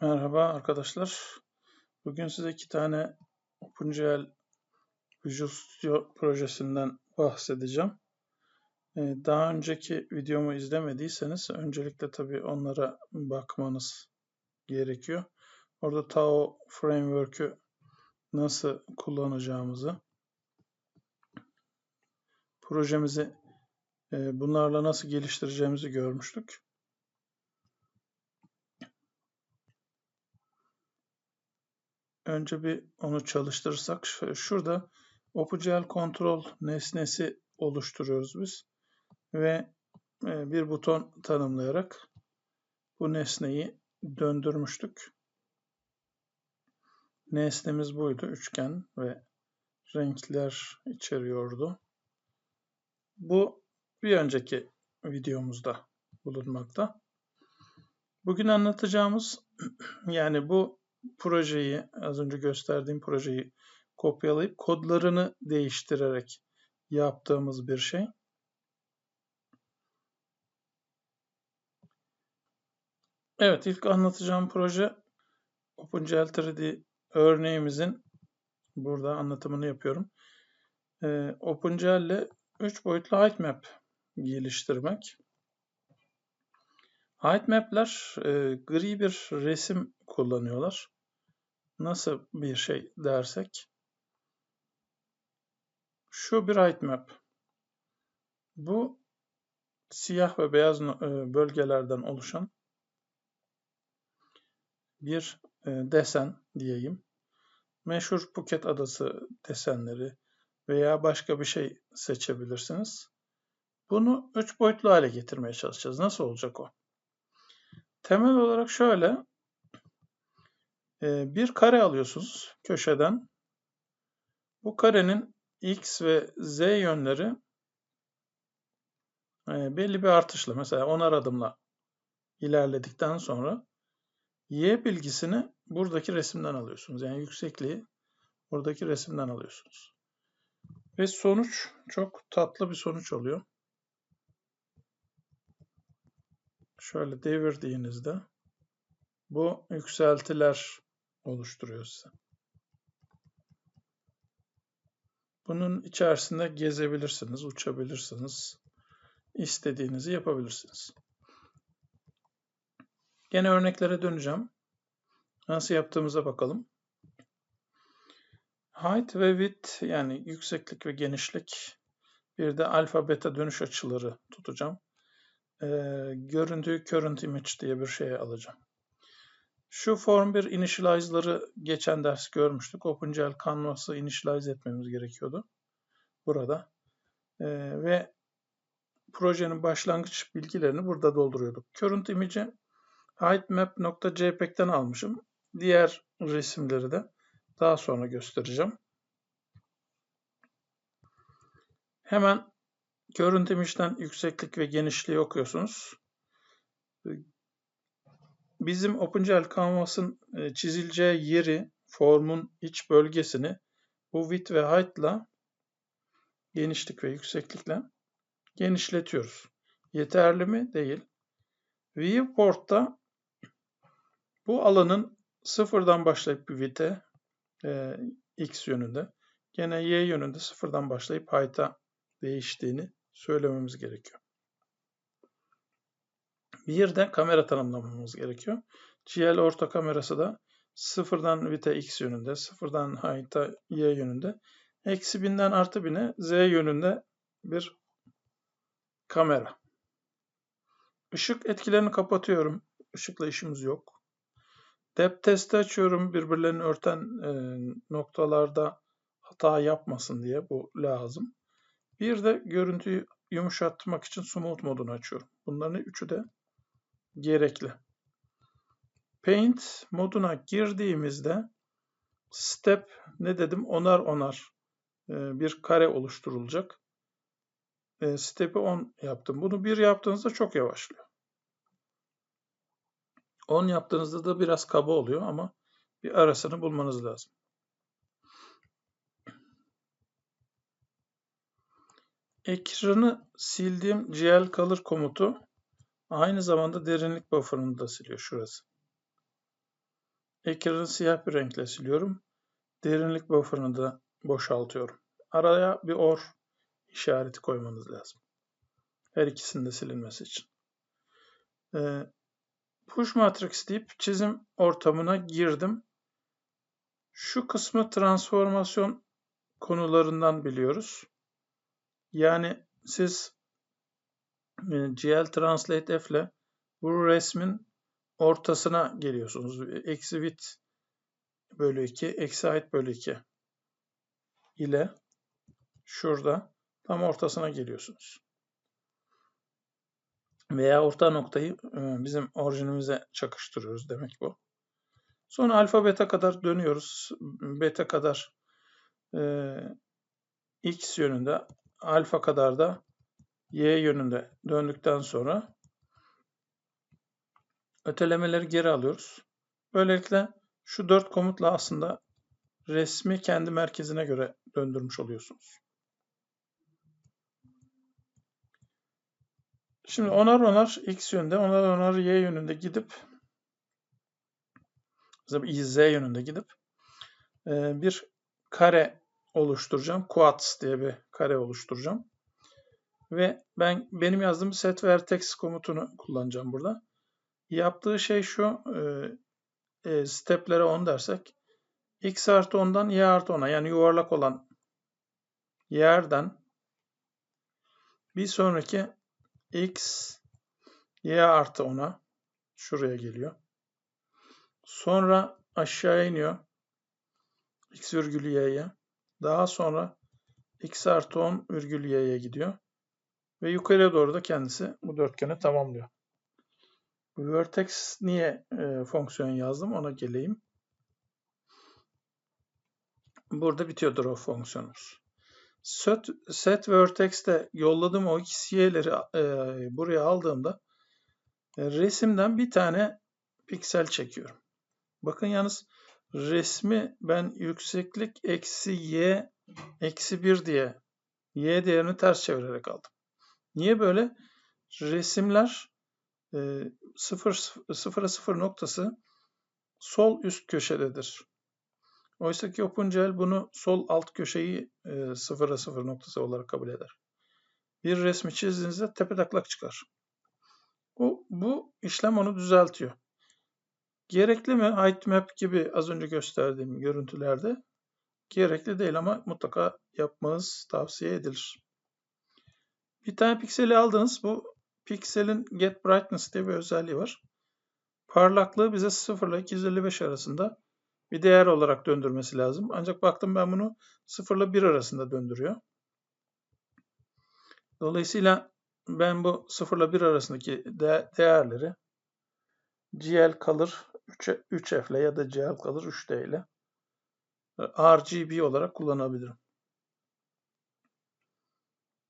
Merhaba arkadaşlar. Bugün size iki tane OpenGL Visual Studio projesinden bahsedeceğim. Ee, daha önceki videomu izlemediyseniz öncelikle tabii onlara bakmanız gerekiyor. Orada Tao Framework'ü nasıl kullanacağımızı, projemizi e, bunlarla nasıl geliştireceğimizi görmüştük. Önce bir onu çalıştırırsak şurada OpenGL Control nesnesi oluşturuyoruz biz ve e, bir buton tanımlayarak bu nesneyi döndürmüştük. Nesnemiz buydu. Üçgen ve renkler içeriyordu. Bu bir önceki videomuzda bulunmakta. Bugün anlatacağımız yani bu projeyi, az önce gösterdiğim projeyi kopyalayıp kodlarını değiştirerek yaptığımız bir şey. Evet, ilk anlatacağım proje OpenGL 3D örneğimizin burada anlatımını yapıyorum. Ee, OpenGL ile 3 boyutlu height geliştirmek. Heightmap'ler e, gri bir resim kullanıyorlar. Nasıl bir şey dersek? Şu bir heightmap. Bu siyah ve beyaz e, bölgelerden oluşan bir e, desen diyeyim. Meşhur Phuket Adası desenleri veya başka bir şey seçebilirsiniz. Bunu üç boyutlu hale getirmeye çalışacağız. Nasıl olacak o? Temel olarak şöyle. Bir kare alıyorsunuz köşeden. Bu karenin x ve z yönleri belli bir artışla mesela 10'ar adımla ilerledikten sonra y bilgisini buradaki resimden alıyorsunuz. Yani yüksekliği buradaki resimden alıyorsunuz. Ve sonuç çok tatlı bir sonuç oluyor. Şöyle devirdiğinizde bu yükseltiler oluşturuyor size. Bunun içerisinde gezebilirsiniz, uçabilirsiniz. istediğinizi yapabilirsiniz. Gene örneklere döneceğim. Nasıl yaptığımıza bakalım. Height ve width yani yükseklik ve genişlik bir de alfa beta dönüş açıları tutacağım e, görüntü current image diye bir şey alacağım. Şu form bir initialize'ları geçen ders görmüştük. OpenGL Canvas'ı initialize etmemiz gerekiyordu. Burada. E, ve projenin başlangıç bilgilerini burada dolduruyorduk. Current image'i heightmap.jpg'den almışım. Diğer resimleri de daha sonra göstereceğim. Hemen Görüntü işten yükseklik ve genişliği okuyorsunuz. Bizim OpenGL Canvas'ın e, çizileceği yeri, formun iç bölgesini bu width ve height ile genişlik ve yükseklikle genişletiyoruz. Yeterli mi? Değil. Viewport'ta bu alanın sıfırdan başlayıp bir width'e e, x yönünde, gene y yönünde sıfırdan başlayıp height'a değiştiğini söylememiz gerekiyor. Bir de kamera tanımlamamız gerekiyor. GL orta kamerası da sıfırdan vite x yönünde, sıfırdan height'a y yönünde, eksi binden artı bine z yönünde bir kamera. Işık etkilerini kapatıyorum. Işıkla işimiz yok. Depth testi açıyorum. Birbirlerini örten noktalarda hata yapmasın diye bu lazım. Bir de görüntüyü yumuşatmak için Smooth modunu açıyorum. Bunların üçü de gerekli. Paint moduna girdiğimizde step ne dedim onar onar e, bir kare oluşturulacak. E, step'i 10 yaptım. Bunu 1 yaptığınızda çok yavaşlıyor. 10 yaptığınızda da biraz kaba oluyor ama bir arasını bulmanız lazım. Ekranı sildiğim gl color komutu aynı zamanda derinlik buffer'ını da siliyor şurası. Ekranı siyah bir renkle siliyorum. Derinlik buffer'ını da boşaltıyorum. Araya bir OR işareti koymanız lazım. Her ikisinin de silinmesi için. Ee, push matrix deyip çizim ortamına girdim. Şu kısmı transformasyon konularından biliyoruz. Yani siz e, GL Translate F ile bu resmin ortasına geliyorsunuz. Eksi width bölü 2, eksi height bölü 2 ile şurada tam ortasına geliyorsunuz. Veya orta noktayı e, bizim orijinimize çakıştırıyoruz demek bu. Sonra alfa beta kadar dönüyoruz. Beta kadar e, x yönünde, alfa kadar da y yönünde döndükten sonra ötelemeleri geri alıyoruz. Böylelikle şu dört komutla aslında resmi kendi merkezine göre döndürmüş oluyorsunuz. Şimdi onar onar x yönünde, onar onar y yönünde gidip z yönünde gidip e, bir kare oluşturacağım. Quads diye bir kare oluşturacağım. Ve ben benim yazdığım set vertex komutunu kullanacağım burada. Yaptığı şey şu. E, e, steplere 10 dersek x artı 10'dan y artı 10'a yani yuvarlak olan yerden bir sonraki x y artı 10'a şuraya geliyor. Sonra aşağı iniyor. x virgül y'ye. Daha sonra x artı 10 virgül y'ye gidiyor. Ve yukarıya doğru da kendisi bu dörtgeni tamamlıyor. Vertex niye e, fonksiyon yazdım ona geleyim. Burada bitiyordur o fonksiyonumuz. Set, set vertex'te yolladığım o x y'leri e, buraya aldığımda e, resimden bir tane piksel çekiyorum. Bakın yalnız resmi ben yükseklik eksi y eksi 1 diye y değerini ters çevirerek aldım. Niye böyle? Resimler e, 0, 0'a 0 noktası sol üst köşededir. Oysa ki OpenGL bunu sol alt köşeyi e, 0'a 0 noktası olarak kabul eder. Bir resmi çizdiğinizde tepe taklak çıkar. Bu, bu işlem onu düzeltiyor. Gerekli mi? Height gibi az önce gösterdiğim görüntülerde gerekli değil ama mutlaka yapmanız tavsiye edilir. Bir tane pikseli aldınız. Bu pikselin Get Brightness diye bir özelliği var. Parlaklığı bize 0 ile 255 arasında bir değer olarak döndürmesi lazım. Ancak baktım ben bunu 0 ile 1 arasında döndürüyor. Dolayısıyla ben bu 0 ile 1 arasındaki de değerleri GL kalır 3F ile ya da GL kalır 3D ile RGB olarak kullanabilirim.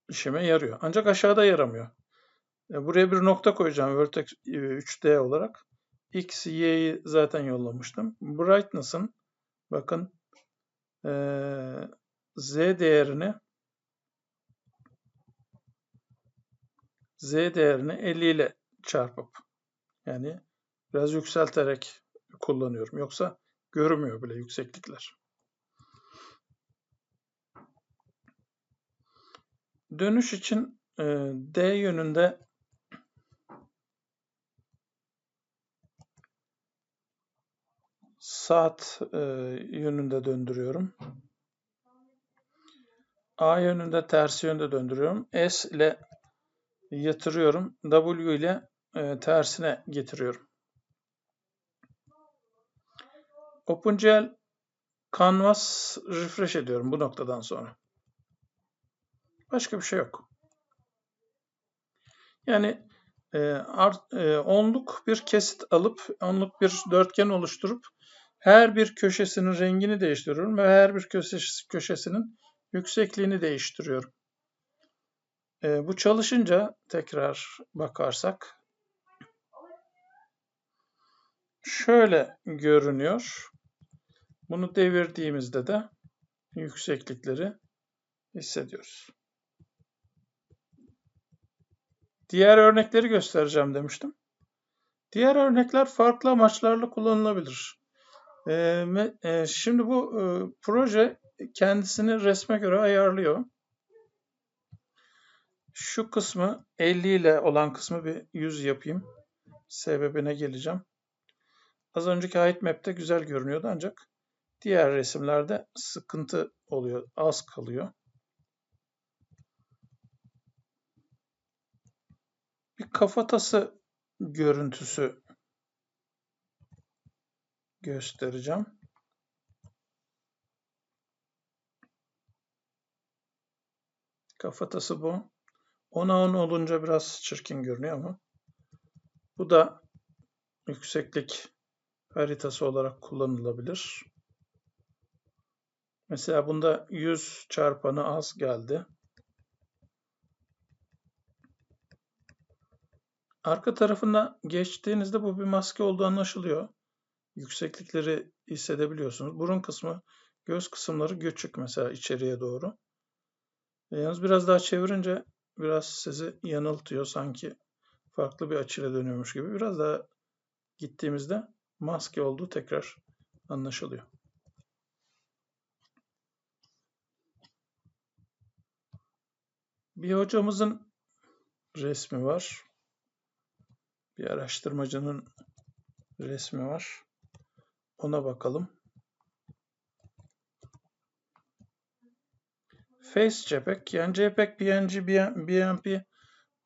İşime yarıyor. Ancak aşağıda yaramıyor. E, buraya bir nokta koyacağım Vertex 3D e, olarak. X, Y'yi zaten yollamıştım. Brightness'ın bakın Z değerini Z değerini 50 ile çarpıp yani biraz yükselterek kullanıyorum. Yoksa görünmüyor bile yükseklikler. Dönüş için e, D yönünde saat e, yönünde döndürüyorum. A yönünde tersi yönde döndürüyorum. S ile yatırıyorum. W ile e, tersine getiriyorum. OpenGL Canvas refresh ediyorum bu noktadan sonra. Başka bir şey yok. Yani e, art, e, onluk bir kesit alıp onluk bir dörtgen oluşturup her bir köşesinin rengini değiştiriyorum ve her bir köşesi, köşesinin yüksekliğini değiştiriyorum. E, bu çalışınca tekrar bakarsak şöyle görünüyor. Bunu devirdiğimizde de yükseklikleri hissediyoruz. Diğer örnekleri göstereceğim demiştim. Diğer örnekler farklı amaçlarla kullanılabilir. E, me- e, şimdi bu e, proje kendisini resme göre ayarlıyor. Şu kısmı 50 ile olan kısmı bir 100 yapayım. Sebebine geleceğim. Az önceki height map'te güzel görünüyordu ancak diğer resimlerde sıkıntı oluyor, az kalıyor. Bir kafatası görüntüsü göstereceğim. Kafatası bu. 10'a 10 olunca biraz çirkin görünüyor ama bu da yükseklik haritası olarak kullanılabilir. Mesela bunda 100 çarpanı az geldi. Arka tarafında geçtiğinizde bu bir maske olduğu anlaşılıyor. Yükseklikleri hissedebiliyorsunuz. Burun kısmı, göz kısımları göçük mesela içeriye doğru. E, yalnız biraz daha çevirince biraz sizi yanıltıyor sanki farklı bir açıyla dönüyormuş gibi. Biraz daha gittiğimizde maske olduğu tekrar anlaşılıyor. Bir hocamızın resmi var. Bir araştırmacının resmi var. Ona bakalım. Face JPEG yani JPEG, PNG, BMP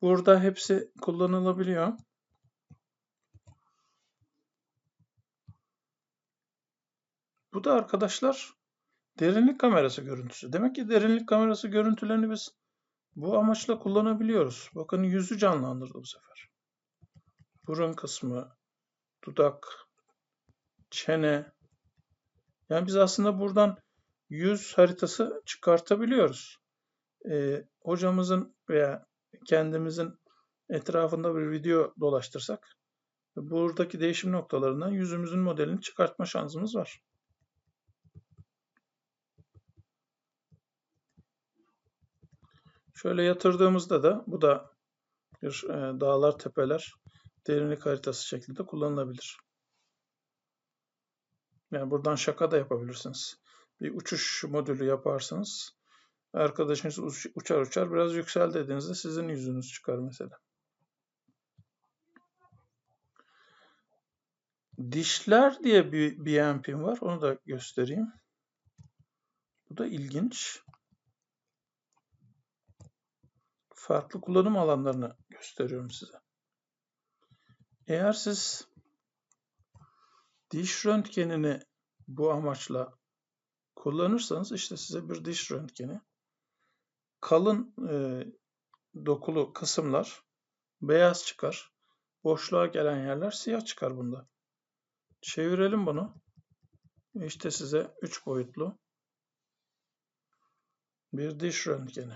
burada hepsi kullanılabiliyor. Bu da arkadaşlar derinlik kamerası görüntüsü. Demek ki derinlik kamerası görüntülerini biz bu amaçla kullanabiliyoruz. Bakın yüzü canlandırdı bu sefer. Burun kısmı, dudak, çene. Yani biz aslında buradan yüz haritası çıkartabiliyoruz. Ee, hocamızın veya kendimizin etrafında bir video dolaştırsak buradaki değişim noktalarından yüzümüzün modelini çıkartma şansımız var. Şöyle yatırdığımızda da bu da bir e, dağlar, tepeler derinlik haritası şeklinde kullanılabilir. Yani buradan şaka da yapabilirsiniz. Bir uçuş modülü yaparsınız. Arkadaşınız uçar uçar biraz yüksel dediğinizde sizin yüzünüz çıkar mesela. Dişler diye bir BMP'm var. Onu da göstereyim. Bu da ilginç. Farklı kullanım alanlarını gösteriyorum size. Eğer siz diş röntgenini bu amaçla kullanırsanız işte size bir diş röntgeni kalın e, dokulu kısımlar beyaz çıkar. Boşluğa gelen yerler siyah çıkar bunda. Çevirelim bunu. İşte size 3 boyutlu bir diş röntgeni.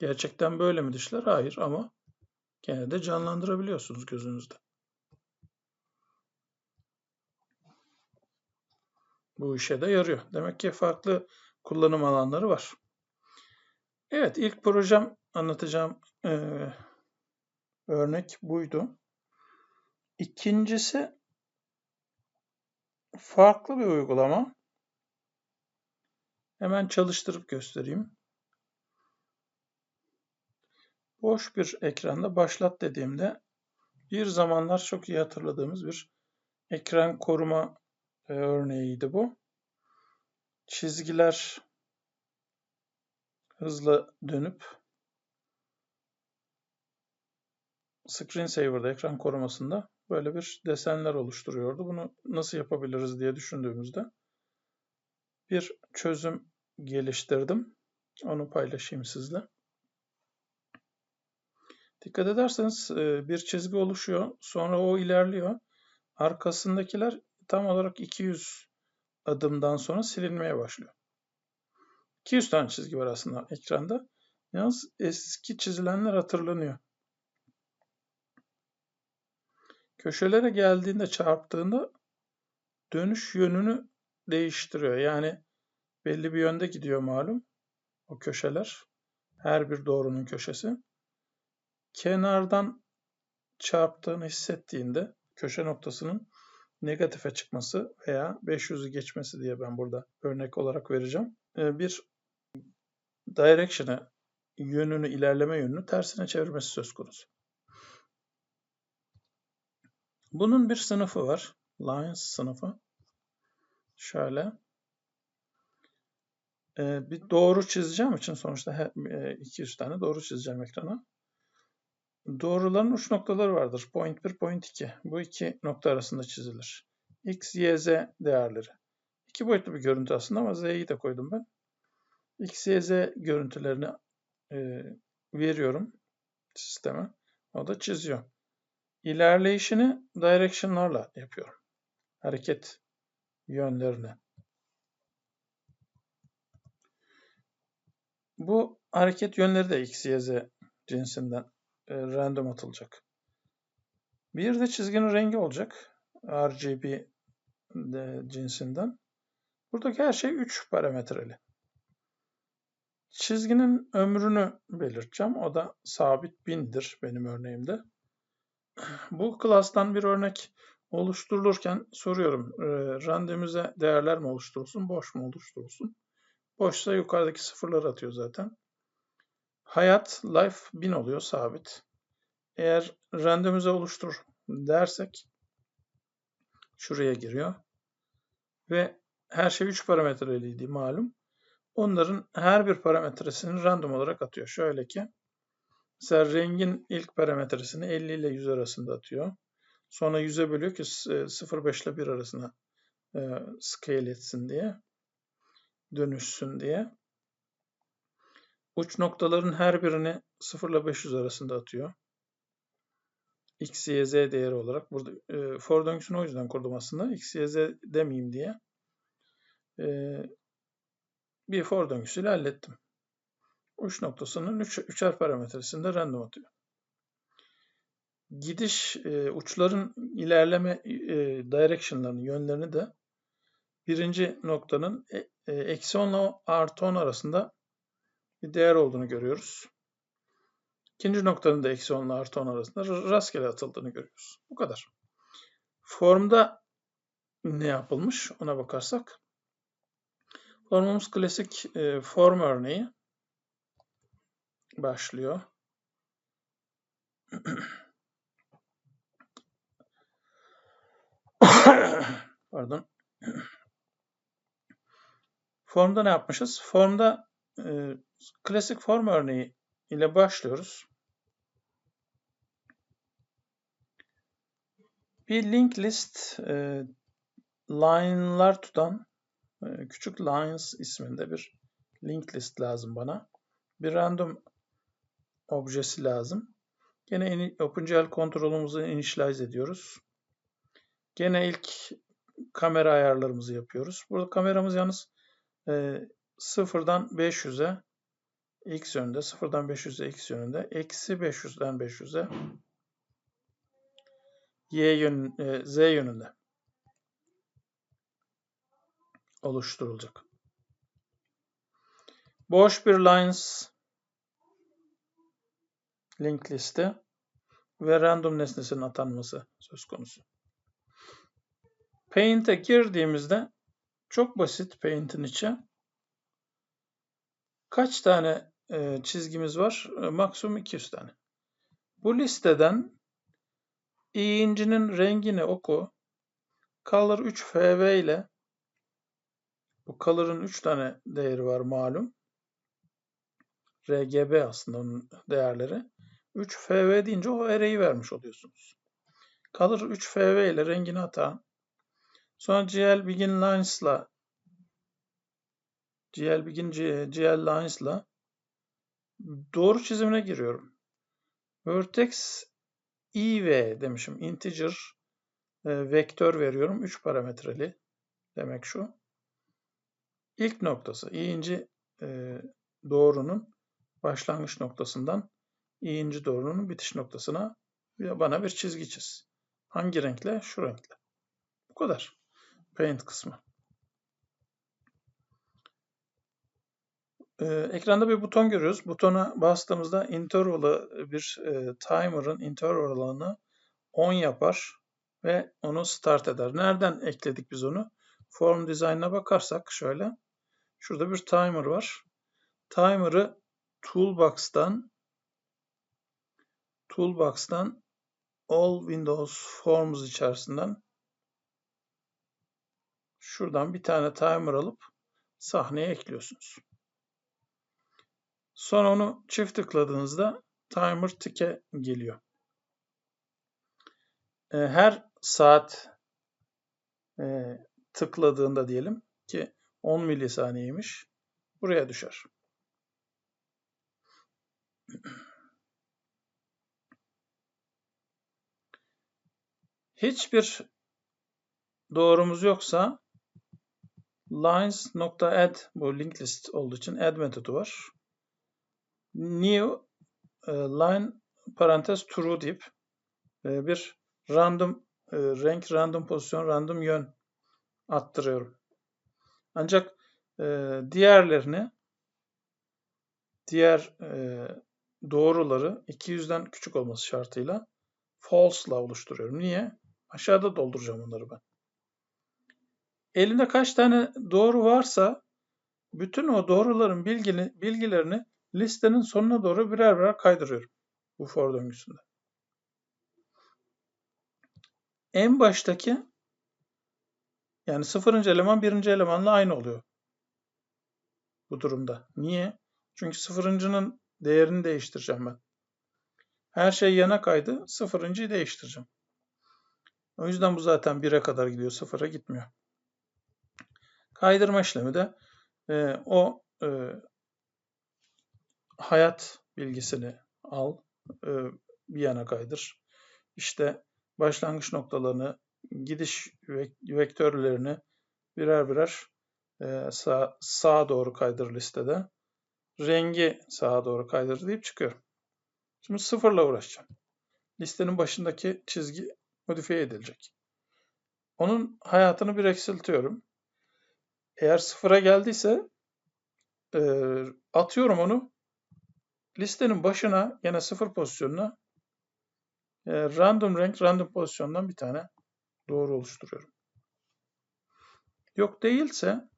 Gerçekten böyle mi dişler? Hayır ama gene de canlandırabiliyorsunuz gözünüzde. Bu işe de yarıyor. Demek ki farklı kullanım alanları var. Evet ilk projem anlatacağım e, örnek buydu. İkincisi farklı bir uygulama. Hemen çalıştırıp göstereyim. Boş bir ekranda başlat dediğimde bir zamanlar çok iyi hatırladığımız bir ekran koruma e, örneğiydi bu. Çizgiler hızla dönüp screensaver'da ekran korumasında böyle bir desenler oluşturuyordu. Bunu nasıl yapabiliriz diye düşündüğümüzde bir çözüm geliştirdim. Onu paylaşayım sizle. Dikkat ederseniz e, bir çizgi oluşuyor. Sonra o ilerliyor. Arkasındakiler tam olarak 200 adımdan sonra silinmeye başlıyor. 200 tane çizgi var aslında ekranda. Yalnız eski çizilenler hatırlanıyor. Köşelere geldiğinde çarptığında dönüş yönünü değiştiriyor. Yani belli bir yönde gidiyor malum o köşeler. Her bir doğrunun köşesi kenardan çarptığını hissettiğinde köşe noktasının negatife çıkması veya 500'ü geçmesi diye ben burada örnek olarak vereceğim. Ee, bir direction'ı, yönünü, ilerleme yönünü tersine çevirmesi söz konusu. Bunun bir sınıfı var. Lines sınıfı. Şöyle. Ee, bir doğru çizeceğim için sonuçta 200 e, tane doğru çizeceğim ekrana. Doğruların uç noktaları vardır. Point 1, point 2. Bu iki nokta arasında çizilir. X, Y, Z değerleri. İki boyutlu bir görüntü aslında ama Z'yi de koydum ben. X, Y, Z görüntülerini e, veriyorum sisteme. O da çiziyor. İlerleyişini direction'larla yapıyorum. Hareket yönlerini. Bu hareket yönleri de X, Y, Z cinsinden random atılacak. Bir de çizginin rengi olacak. RGB de cinsinden. Buradaki her şey 3 parametreli. Çizginin ömrünü belirteceğim. O da sabit 1000'dir benim örneğimde. Bu klastan bir örnek oluşturulurken soruyorum. E, randomize değerler mi oluşturulsun, boş mu oluşturulsun? Boşsa yukarıdaki sıfırları atıyor zaten. Hayat life 1000 oluyor sabit. Eğer randomize oluştur dersek şuraya giriyor. Ve her şey 3 parametreliydi malum. Onların her bir parametresini random olarak atıyor. Şöyle ki mesela rengin ilk parametresini 50 ile 100 arasında atıyor. Sonra 100'e bölüyor ki 0,5 ile 1 arasına e, scale etsin diye. Dönüşsün diye. Uç noktaların her birini 0 ile 500 arasında atıyor. X, Y, Z değeri olarak. Burada e, for döngüsünü o yüzden kurdum aslında. X, Y, Z demeyeyim diye. E, bir for döngüsüyle hallettim. Uç noktasının üç, üçer parametresinde random atıyor. Gidiş e, uçların ilerleme e, direction'larını, yönlerini de birinci noktanın e, e, eksi 10 ile artı 10 arasında bir değer olduğunu görüyoruz. İkinci noktanın da eksi 10 ile artı 10 arasında rastgele atıldığını görüyoruz. Bu kadar. Formda ne yapılmış ona bakarsak. Formumuz klasik e, form örneği. Başlıyor. Pardon. Formda ne yapmışız? Formda e, klasik form örneği ile başlıyoruz. Bir link list e, line'lar tutan e, küçük lines isminde bir link list lazım bana. Bir random objesi lazım. Gene OpenGL kontrolümüzü initialize ediyoruz. Gene ilk kamera ayarlarımızı yapıyoruz. Burada kameramız yalnız e, sıfırdan 500'e x yönünde, sıfırdan 500'e x yönünde, eksi 500'den 500'e y yön, e, z yönünde oluşturulacak. Boş bir lines link liste ve random nesnesinin atanması söz konusu. Paint'e girdiğimizde çok basit Paint'in içi. Kaç tane e, çizgimiz var? E, maksimum 200 tane. Bu listeden İyincinin rengini oku. Color 3 FV ile bu color'ın 3 tane değeri var malum. RGB aslında onun değerleri. 3 FV deyince o array'i vermiş oluyorsunuz. Color 3 FV ile rengini ata. Sonra GL Begin Lines'la GL Begin GL Lines'la doğru çizimine giriyorum. Vertex iv demişim. Integer e, vektör veriyorum. 3 parametreli demek şu. İlk noktası i'inci e, doğrunun başlangıç noktasından i'inci doğrunun bitiş noktasına bana bir çizgi çiz. Hangi renkle? Şu renkle. Bu kadar. Paint kısmı. Ee, ekranda bir buton görüyoruz. Butona bastığımızda interval'ı bir e, timer'ın interval alanı 10 yapar ve onu start eder. Nereden ekledik biz onu? Form design'a bakarsak şöyle. Şurada bir timer var. Timer'ı Toolbox'tan Toolbox'tan All Windows Forms içerisinden şuradan bir tane timer alıp sahneye ekliyorsunuz. Sonra onu çift tıkladığınızda timer tick'e geliyor. Ee, her saat e, tıkladığında diyelim ki 10 milisaniyeymiş buraya düşer. Hiçbir doğrumuz yoksa lines.add bu link list olduğu için add metodu var. New e, line parantez true deyip e, bir random e, renk, random pozisyon, random yön attırıyorum. Ancak diğerlerini diğer doğruları 200'den küçük olması şartıyla false'la oluşturuyorum. Niye? Aşağıda dolduracağım onları ben. Elinde kaç tane doğru varsa bütün o doğruların bilgini, bilgilerini listenin sonuna doğru birer birer kaydırıyorum bu for döngüsünde. En baştaki yani sıfırıncı eleman birinci elemanla aynı oluyor bu durumda. Niye? Çünkü sıfırıncının değerini değiştireceğim ben. Her şey yana kaydı. Sıfırıncıyı değiştireceğim. O yüzden bu zaten 1'e kadar gidiyor. Sıfıra gitmiyor. Kaydırma işlemi de e, o e, hayat bilgisini al, e, bir yana kaydır. İşte başlangıç noktalarını, gidiş vektörlerini birer birer e, sağ, sağa doğru kaydır listede. Rengi sağa doğru kaydır deyip çıkıyorum. Şimdi sıfırla uğraşacağım. Listenin başındaki çizgi modifiye edilecek. Onun hayatını bir eksiltiyorum. Eğer sıfıra geldiyse e, atıyorum onu. Listenin başına yine sıfır pozisyonuna e, random renk random pozisyondan bir tane doğru oluşturuyorum. Yok değilse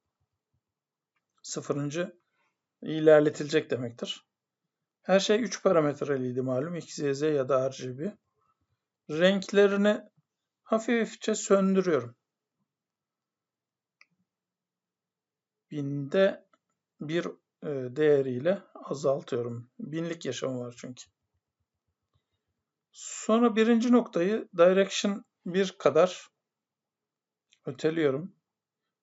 sıfırıncı ilerletilecek demektir. Her şey 3 parametreliydi malum. X, Y, Z ya da RGB. Renklerini hafifçe söndürüyorum. Binde bir e, değeriyle azaltıyorum. Binlik yaşamı var çünkü. Sonra birinci noktayı direction 1 kadar öteliyorum.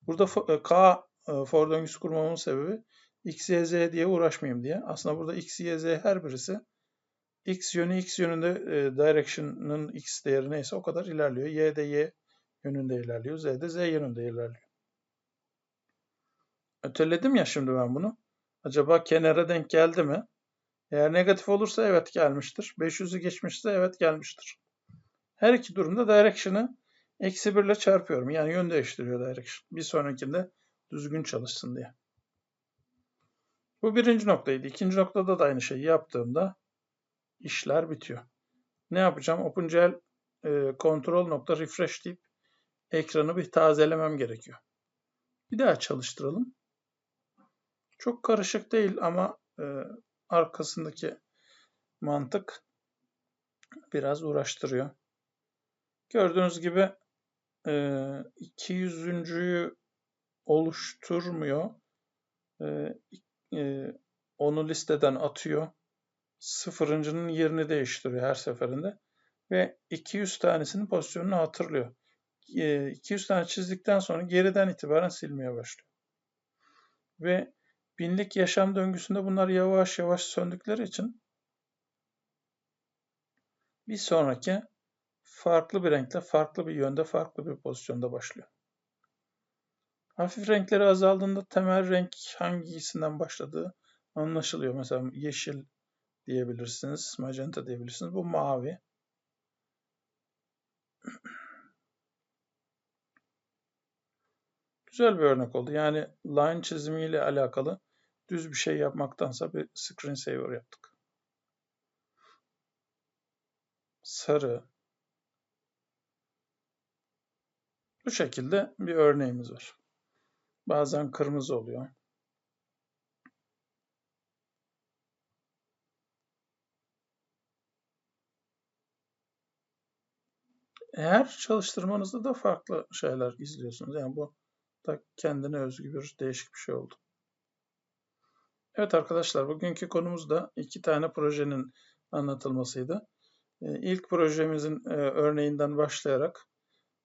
Burada e, K e, for döngüsü kurmamın sebebi x, y, z diye uğraşmayayım diye. Aslında burada x, y, z her birisi x yönü x yönünde e, direction'ın x değeri neyse o kadar ilerliyor. Y de y yönünde ilerliyor. Z de z yönünde ilerliyor. Öteledim ya şimdi ben bunu. Acaba kenara denk geldi mi? Eğer negatif olursa evet gelmiştir. 500'ü geçmişse evet gelmiştir. Her iki durumda direction'ı eksi 1 ile çarpıyorum. Yani yön değiştiriyor direction. Bir sonrakinde düzgün çalışsın diye. Bu birinci noktaydı. İkinci noktada da aynı şeyi yaptığımda işler bitiyor. Ne yapacağım? OpenGL e, kontrol nokta refresh deyip ekranı bir tazelemem gerekiyor. Bir daha çalıştıralım. Çok karışık değil ama e, arkasındaki mantık biraz uğraştırıyor. Gördüğünüz gibi e, 200'üncüyü oluşturmuyor. E, e, onu listeden atıyor. Sıfırıncının yerini değiştiriyor her seferinde. Ve 200 tanesinin pozisyonunu hatırlıyor. E, 200 tane çizdikten sonra geriden itibaren silmeye başlıyor. Ve binlik yaşam döngüsünde bunlar yavaş yavaş söndükleri için bir sonraki farklı bir renkle, farklı bir yönde, farklı bir pozisyonda başlıyor. Hafif renkleri azaldığında temel renk hangisinden başladığı anlaşılıyor. Mesela yeşil diyebilirsiniz, magenta diyebilirsiniz. Bu mavi. Güzel bir örnek oldu. Yani line çizimiyle alakalı düz bir şey yapmaktansa bir screensaver yaptık. Sarı, Bu şekilde bir örneğimiz var. Bazen kırmızı oluyor. Her çalıştırmanızda da farklı şeyler izliyorsunuz. Yani bu da kendine özgü bir değişik bir şey oldu. Evet arkadaşlar bugünkü konumuz da iki tane projenin anlatılmasıydı. Ee, ilk projemizin e, örneğinden başlayarak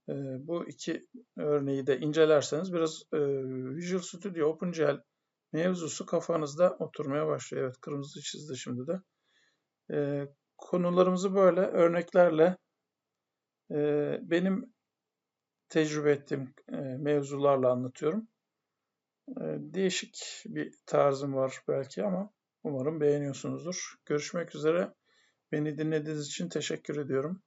e, bu iki örneği de incelerseniz biraz e, Visual Studio OpenGL mevzusu kafanızda oturmaya başlıyor. Evet kırmızı çizdi şimdi de. Konularımızı böyle örneklerle benim tecrübe ettiğim mevzularla anlatıyorum. Değişik bir tarzım var belki ama umarım beğeniyorsunuzdur. Görüşmek üzere. Beni dinlediğiniz için teşekkür ediyorum.